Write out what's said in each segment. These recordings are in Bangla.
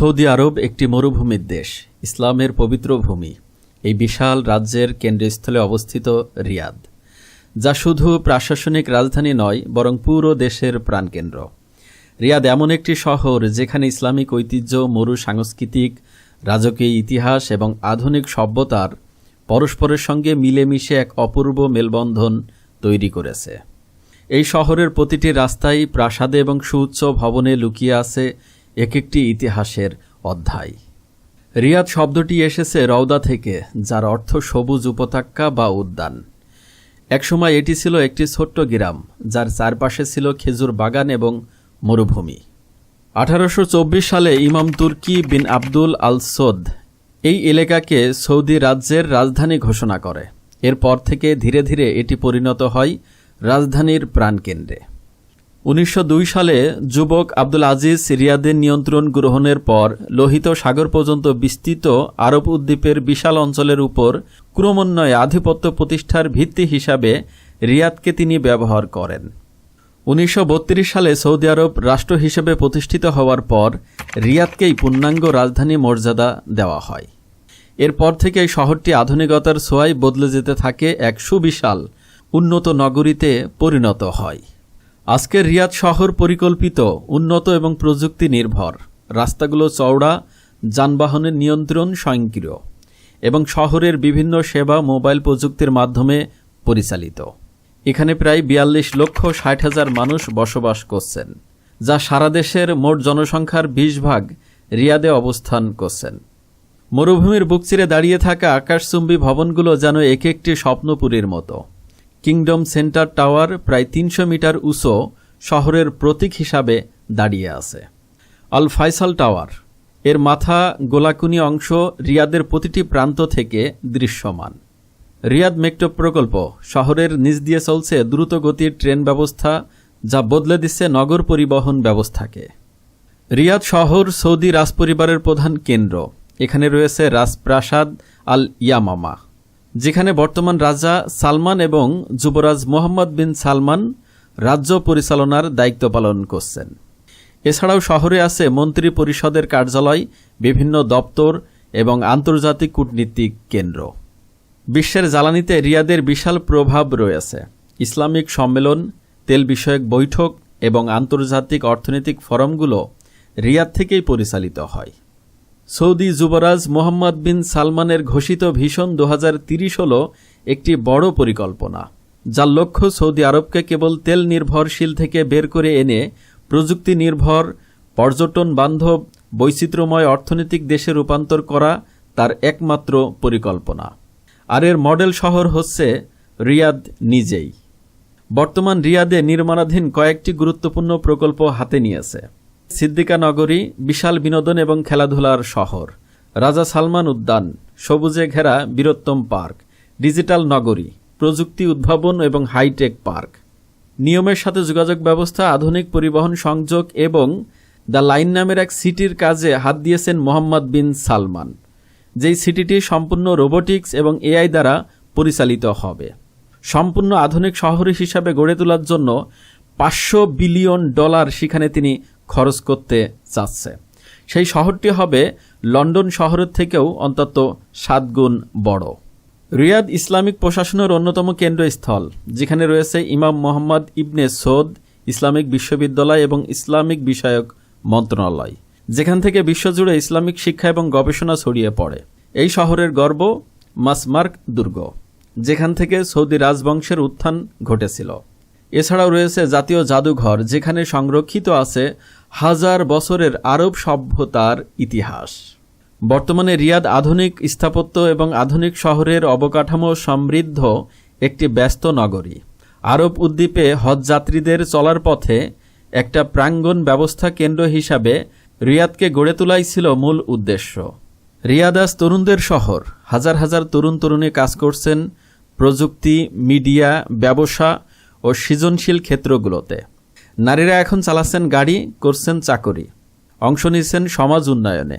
সৌদি আরব একটি মরুভূমির দেশ, ইসলামের পবিত্র ভূমি, এই বিশাল রাজ্যের কেন্দ্রস্থলে অবস্থিত রিয়াদ, যা শুধু প্রশাসনিক রাজধানী নয়, বরং পুরো দেশের প্রাণকেন্দ্র। রিয়াদ এমন একটি শহর যেখানে ইসলামিক ঐতিহ্য, মরু সাংস্কৃতিক, রাজকীয় ইতিহাস এবং আধুনিক সভ্যতার পরস্পরের সঙ্গে মিলেমিশে এক অপূর্ব মেলবন্ধন তৈরি করেছে। এই শহরের প্রতিটি রাস্তায় প্রাসাদে এবং সুউচ্চ ভবনে লুকিয়ে আছে এক একটি ইতিহাসের অধ্যায়। রিয়াদ শব্দটি এসেছে রওদা থেকে, যার অর্থ সবুজ উপত্যকা বা উদ্যান। একসময় এটি ছিল একটি ছোট্ট গ্রাম, যার চারপাশে ছিল খেজুর বাগান এবং মরুভূমি। আঠারোশ চব্বিশ সালে ইমাম তুর্কি বিন আব্দুল আল সোদ এই এলাকাকে সৌদি রাজ্যের রাজধানী ঘোষণা করে। এরপর থেকে ধীরে ধীরে এটি পরিণত হয় রাজধানীর প্রাণকেন্দ্রে। উনিশশো দুই সালে যুবক আব্দুল আজিজ রিয়াদের নিয়ন্ত্রণ গ্রহণের পর লোহিত সাগর পর্যন্ত বিস্তৃত আরব উদ্বীপের বিশাল অঞ্চলের উপর ক্রমান্বয়ে আধিপত্য প্রতিষ্ঠার ভিত্তি হিসাবে রিয়াদকে তিনি ব্যবহার করেন। উনিশশো বত্রিশ সালে সৌদি আরব রাষ্ট্র হিসেবে প্রতিষ্ঠিত হওয়ার পর রিয়াদকেই পূর্ণাঙ্গ রাজধানী মর্যাদা দেওয়া হয়। এরপর থেকে শহরটি আধুনিকতার ছোঁয়ায় বদলে যেতে থাকে এক সুবিশাল, উন্নত নগরীতে পরিণত হয়। আজকের রিয়াদ শহর পরিকল্পিত, উন্নত এবং প্রযুক্তি নির্ভর রাস্তাগুলো চওড়া, যানবাহনের নিয়ন্ত্রণ স্বয়ংক্রিয় এবং শহরের বিভিন্ন সেবা মোবাইল প্রযুক্তির মাধ্যমে পরিচালিত। এখানে প্রায় বিয়াল্লিশ লক্ষ ষাট হাজার মানুষ বসবাস করছেন, যা সারা দেশের মোট জনসংখ্যার বিশ ভাগ রিয়াদে অবস্থান করছেন। মরুভূমির বুকচিরে দাঁড়িয়ে থাকা আকাশচুম্বী ভবনগুলো যেন এক একটি স্বপ্নপুরীর মতো। কিংডম সেন্টার টাওয়ার প্রায় তিনশো মিটার উঁচু শহরের প্রতীক হিসাবে দাঁড়িয়ে আছে। Al Faisal tower. এর মাথা গোলাকুনি অংশ রিয়াদের প্রতিটি প্রান্ত থেকে দৃশ্যমান। রিয়াদ মেট্রো প্রকল্প শহরের নিচ দিয়ে চলছে দ্রুত গতির ট্রেন ব্যবস্থা, যা বদলে দিচ্ছে নগর পরিবহন ব্যবস্থাকে। রিয়াদ শহর সৌদি রাজপরিবারের প্রধান কেন্দ্র। এখানে রয়েছে রাজপ্রাসাদ আল ইয়ামামা। যেখানে বর্তমান রাজা সালমান এবং যুবরাজ মোহাম্মদ বিন সালমান রাজ্য পরিচালনার দায়িত্ব পালন করছেন। এছাড়াও শহরে আছে মন্ত্রী পরিষদের কার্যালয়, বিভিন্ন দপ্তর এবং আন্তর্জাতিক কূটনীতিক কেন্দ্র। বিশ্বের জ্বালানিতে রিয়াদের বিশাল প্রভাব রয়েছে। ইসলামিক সম্মেলন, তেল বিষয়ক বৈঠক এবং আন্তর্জাতিক অর্থনৈতিক ফোরামগুলো রিয়াদ থেকেই পরিচালিত হয়। সৌদি যুবরাজ মোহাম্মদ বিন সালমানের ঘোষিত ভীষণ দু হাজার তিরিশ হল একটি বড় পরিকল্পনা, যার লক্ষ্য সৌদি আরবকে কেবল তেল নির্ভরশীল থেকে বের করে এনে প্রযুক্তি নির্ভর, পর্যটন বান্ধব, বৈচিত্র্যময় অর্থনৈতিক দেশে রূপান্তর করা তার একমাত্র পরিকল্পনা। আর এর মডেল শহর হচ্ছে রিয়াদ নিজেই। বর্তমান রিয়াদে নির্মাণাধীন কয়েকটি গুরুত্বপূর্ণ প্রকল্প হাতে নিয়েছে। সিদ্দিকা নগরী, বিশাল বিনোদন এবং খেলাধুলার শহর। রাজা সালমান উদ্যান, সবুজে ঘেরা বীরত্তম পার্ক, ডিজিটাল নগরী, প্রযুক্তি উদ্ভাবন এবং হাইটেক পার্ক। নিয়মের সাথে যোগাযোগ ব্যবস্থা, আধুনিক পরিবহন সংযোগ এবং দ্য লাইন নামের এক সিটির কাজে হাত দিয়েছেন মোহাম্মদ বিন সালমান। যেই সিটিটি সম্পূর্ণ রোবোটিক্স এবং এআই দ্বারা পরিচালিত হবে। সম্পূর্ণ আধুনিক শহর হিসাবে গড়ে তোলার জন্য পাঁচশো বিলিয়ন ডলার সেখানে তিনি খরচ করতে চাচ্ছে। সেই শহরটি হবে লন্ডন শহরের থেকেও অন্তত সাত গুণ বড়। রিয়াদ ইসলামিক প্রশাসনের অন্যতম কেন্দ্রস্থল, যেখানে রয়েছে ইমাম মোহাম্মদ ইবনে সৌদ, ইসলামিক বিশ্ববিদ্যালয় এবং ইসলামিক বিষয়ক মন্ত্রণালয়, যেখান থেকে বিশ্বজুড়ে ইসলামিক শিক্ষা এবং গবেষণা ছড়িয়ে পড়ে। এই শহরের গর্ব মাসমার্ক দুর্গ, যেখান থেকে সৌদি রাজবংশের উত্থান ঘটেছিল। এছাড়াও রয়েছে জাতীয় জাদুঘর, যেখানে সংরক্ষিত আছে হাজার বছরের আরব সভ্যতার ইতিহাস। বর্তমানে রিয়াদ আধুনিক স্থাপত্য এবং আধুনিক শহরের অবকাঠামো সমৃদ্ধ একটি ব্যস্ত নগরী। আরব উদ্বীপে হজযাত্রীদের চলার পথে একটা প্রাঙ্গণ ব্যবস্থা কেন্দ্র হিসাবে রিয়াদকে গড়ে তোলাই ছিল মূল উদ্দেশ্য। রিয়াদাস তরুণদের শহর। হাজার হাজার তরুণ তরুণী কাজ করছেন প্রযুক্তি, মিডিয়া, ব্যবসা ও সৃজনশীল ক্ষেত্রগুলোতে। নারীরা এখন চালাচ্ছেন গাড়ি, করছেন চাকরি। অংশ নিচ্ছেন সমাজ উন্নয়নে।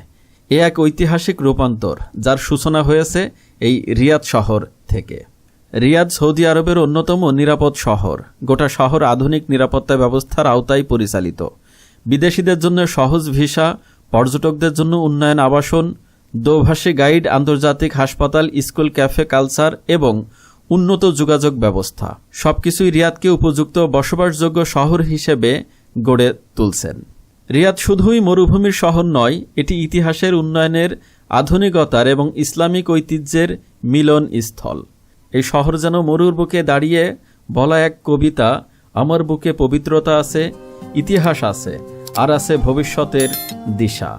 এ এক ঐতিহাসিক রূপান্তর, যার সূচনা হয়েছে এই রিয়াদ শহর থেকে। রিয়াদ সৌদি আরবের অন্যতম নিরাপদ শহর। গোটা শহর আধুনিক নিরাপত্তা ব্যবস্থার আওতায় পরিচালিত। বিদেশিদের জন্য সহজ ভিসা, পর্যটকদের জন্য উন্নয়ন আবাসন দোভাষী গাইড, আন্তর্জাতিক হাসপাতাল, স্কুল, ক্যাফে, কালচার এবং উন্নত যোগাযোগ ব্যবস্থা। সবকিছুই রিয়াদকে উপযুক্ত বসবাসযোগ্য শহর হিসেবে গড়ে তুলছেন। রিয়াদ শুধুই মরুভূমির শহর নয়, এটি ইতিহাসের উন্নয়নের, আধুনিকতার এবং ইসলামিক ঐতিহ্যের মিলন স্থল। এই শহর যেন মরুর বুকে দাঁড়িয়ে বলা এক কবিতা, আমার বুকে পবিত্রতা আছে, ইতিহাস আছে, আর আছে ভবিষ্যতের দিশা।